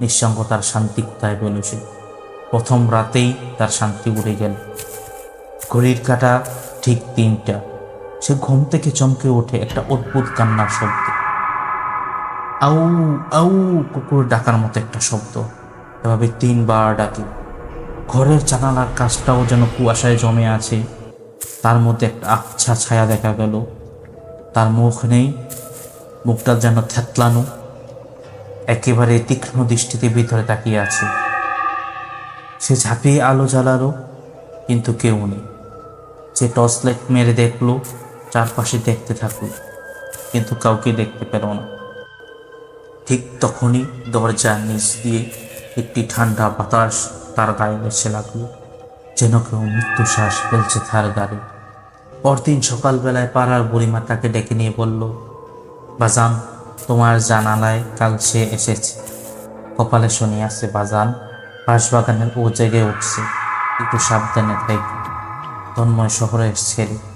নিঃসঙ্গতার শান্তি কোথায় পেল সে? প্রথম রাতেই তার শান্তি উড়ে গেল। ঘড়ির কাটা ঠিক তিনটা। সে ঘুম থেকে চমকে ওঠে একটা অদ্ভুত কান্নার শব্দ। আউ আউ, কুকুর ডাকার মতো একটা শব্দ। এভাবে তিনবার ডাকে। ঘরের জানালার কাজটাও যেন কুয়াশায় জমে আছে। তার মধ্যে একটা আচ্ছা ছায়া দেখা গেল। তার মুখ নেই। মুখটা যেন থ্যাতলানো একেবারে তীক্ষ্ণ দৃষ্টিতে ভিতরে তাকিয়ে আছে। সে ঝাঁপিয়ে আলো জ্বালালো, কিন্তু কেউ নেই। সে টর্চ লাইট মেরে দেখল, চারপাশে দেখতে থাকল কিন্তু কাউকে দেখতে পেল না। ঠিক তখনই দরজার নিচ দিয়ে একটি ঠান্ডা বাতাস তার গায়ে এসে লাগল, যেন কেউ মৃত্যু শ্বাস ফেলছে তার গাড়ি। পরদিন সকালবেলায় পাড়ার বুড়িমা তাকে ডেকে নিয়ে বলল, বাজান তোমার জানালায় কাল সে এসেছে। কপালে শুনিয়াছে, বাজান, বাঁশবাগানের ও জেগে উঠছে। একটু সাবধানে তাই তন্ময় শহরে ছেলে।